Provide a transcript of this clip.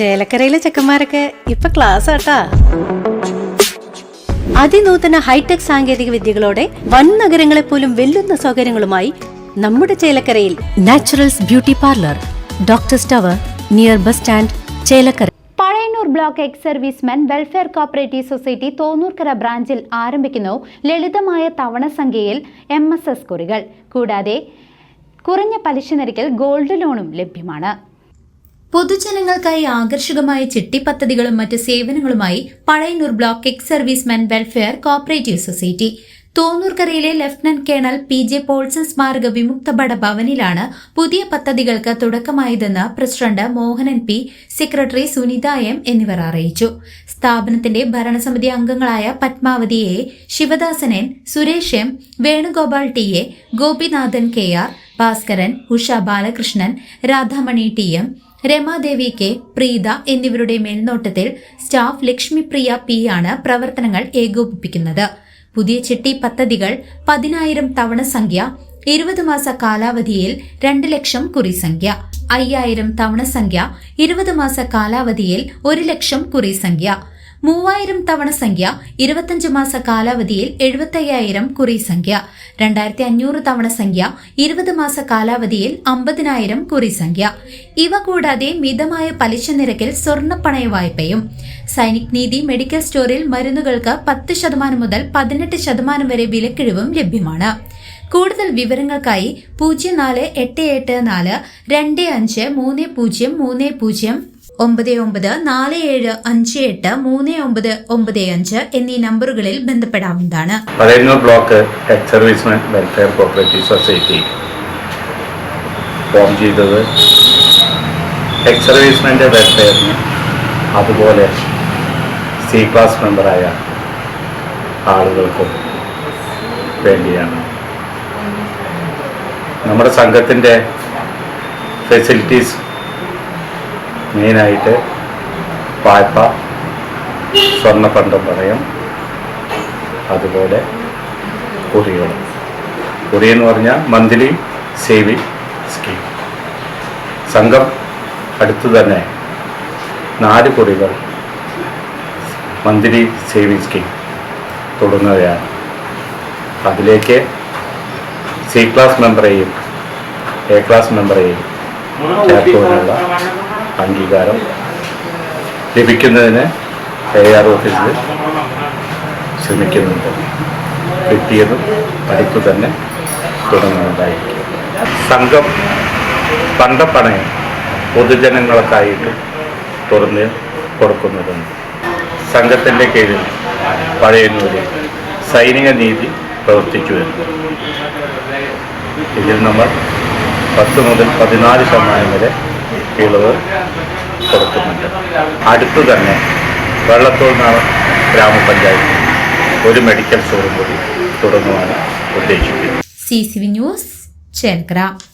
ചേലക്കരയിലെ ചെക്കന്മാരൊക്കെ ഇപ്പൊ ക്ലാസ് ആട്ടാ. അതിനൂതന ഹൈടെക് സാങ്കേതിക വിദ്യകളോടെ വൻ നഗരങ്ങളെ പോലും വെല്ലുന്ന സൗകര്യങ്ങളുമായി നമ്മുടെ ചേലക്കരയിൽ Naturals beauty parlour doctor tower near bus stand Chelakkara. Pazhayannur block ex serviceman welfare cooperative society Thonnurkara ബ്രാഞ്ചിൽ ആരംഭിക്കുന്നു ലളിതമായ തവണ സംഖ്യയിൽ എം എസ് എസ് കുറികൾ. കൂടാതെ കുറഞ്ഞ പലിശ നിരക്കിൽ ഗോൾഡ് ലോണും ലഭ്യമാണ്. പൊതുജനങ്ങൾക്കായി ആകർഷകമായ ചിട്ടി പദ്ധതികളും മറ്റ് സേവനങ്ങളുമായി Pazhayannur block ex serviceman welfare cooperative society. തോന്നൂർക്കരയിലെ lieutenant colonel P J Paulson സ്മാരക വിമുക്ത ഭട ഭവനിലാണ് പുതിയ പദ്ധതികൾക്ക് തുടക്കമായതെന്ന് president Mohanan P secretary Sunitha M എന്നിവർ അറിയിച്ചു. സ്ഥാപനത്തിന്റെ ഭരണസമിതി അംഗങ്ങളായ Padmavathi A Sivadasan Suresh M Venugopal T A Gopinathan K R Bhaskaran Usha Balakrishnan Radhamani T M Ramadevi K Preetha എന്നിവരുടെ മേൽനോട്ടത്തിൽ സ്റ്റാഫ് ലക്ഷ്മിപ്രിയ പി ആണ് പ്രവർത്തനങ്ങൾ ഏകോപിപ്പിക്കുന്നത്. പുതിയ ചിട്ടി പദ്ധതികൾ പതിനായിരം തവണ സംഖ്യ ഇരുപത് മാസ കാലാവധിയിൽ രണ്ട് ലക്ഷം കുറി സംഖ്യ അയ്യായിരം തവണ സംഖ്യ ഇരുപത് മാസ കാലാവധിയിൽ ഒരു ലക്ഷം കുറി സംഖ്യ മൂവായിരം തവണ സംഖ്യ ഇരുപത്തഞ്ച് മാസ കാലാവധിയിൽ എഴുപത്തയ്യായിരം കുറി സംഖ്യ രണ്ടായിരത്തി അഞ്ഞൂറ് തവണ സംഖ്യ ഇരുപത് മാസ കാലാവധിയിൽ അമ്പതിനായിരം കുറി സംഖ്യ. ഇവ കൂടാതെ മിതമായ പലിശ നിരക്കിൽ സ്വർണപ്പണയ വായ്പയും. സൈനിക് നീതി മെഡിക്കൽ സ്റ്റോറിൽ മരുന്നുകൾക്ക് പത്ത് ശതമാനം മുതൽ പതിനെട്ട് ശതമാനം വരെ വിലക്കിഴിവും ലഭ്യമാണ്. കൂടുതൽ വിവരങ്ങൾക്കായി പൂജ്യം നാല് എട്ട് എട്ട് നാല് രണ്ട് അഞ്ച് മൂന്ന് പൂജ്യം മൂന്ന് പൂജ്യം ഒമ്പത് ഒമ്പത് നാല് ഏഴ് അഞ്ച് എട്ട് മൂന്ന് ഒമ്പത് ഒമ്പത് അഞ്ച് എന്നീ നമ്പറുകളിൽ ബന്ധപ്പെടാവുന്നതാണ്. ബ്ലോക്ക് സൊസൈറ്റി ഫോം ചെയ്തത് അതുപോലെ സി ക്ലാസ് മെമ്പറായ ആളുകൾക്കും വേണ്ടിയാണ്. നമ്മുടെ സംഘത്തിന്റെ ഫെസിലിറ്റീസ് മെയിനായിട്ട് വായ്പ സ്വർണപ്പണ്ടം പറയും. അതുപോലെ കുറികൾ. കുറി എന്ന് പറഞ്ഞാൽ മന്ത്ലി സേവിങ് സ്കീം സംഘം അടുത്തു തന്നെ നാല് കുറികൾ മന്ത്ലി സേവിങ് സ്കീം തുടങ്ങുകയാണ് അതിലേക്ക് സി ക്ലാസ് മെമ്പറേയും എ ക്ലാസ് മെമ്പറേയും ചേർത്തുവാനുള്ള അംഗീകാരം ലഭിക്കുന്നതിന് എ ആർ ഓഫീസിൽ ശ്രമിക്കുന്നുണ്ട്. കിട്ടിയതും അടുത്ത് തന്നെ തുടങ്ങുന്നതായിരിക്കും. സംഘം പണ്ടപ്പണയം പൊതുജനങ്ങൾക്കായിട്ട് തുറന്ന് കൊടുക്കുന്നതുണ്ട്. സംഘത്തിന്റെ കീഴിൽ പഴയന്നൂരിൽ സൈനിക നീതി പ്രവർത്തിച്ചു വരുന്നത് ഇതിൽ നമ്മൾ പത്ത് മുതൽ പതിനാല് ശതമാനം വരെ ഇളവ് കൊടുക്കുന്നുണ്ട്. അടുത്തു തന്നെ വെള്ളത്തോൾ ഗ്രാമപഞ്ചായത്ത് ഒരു മെഡിക്കൽ സ്റ്റോറും കൂടി തുടങ്ങുവാൻ ഉദ്ദേശിക്കുന്നത് C C V news Cherkkara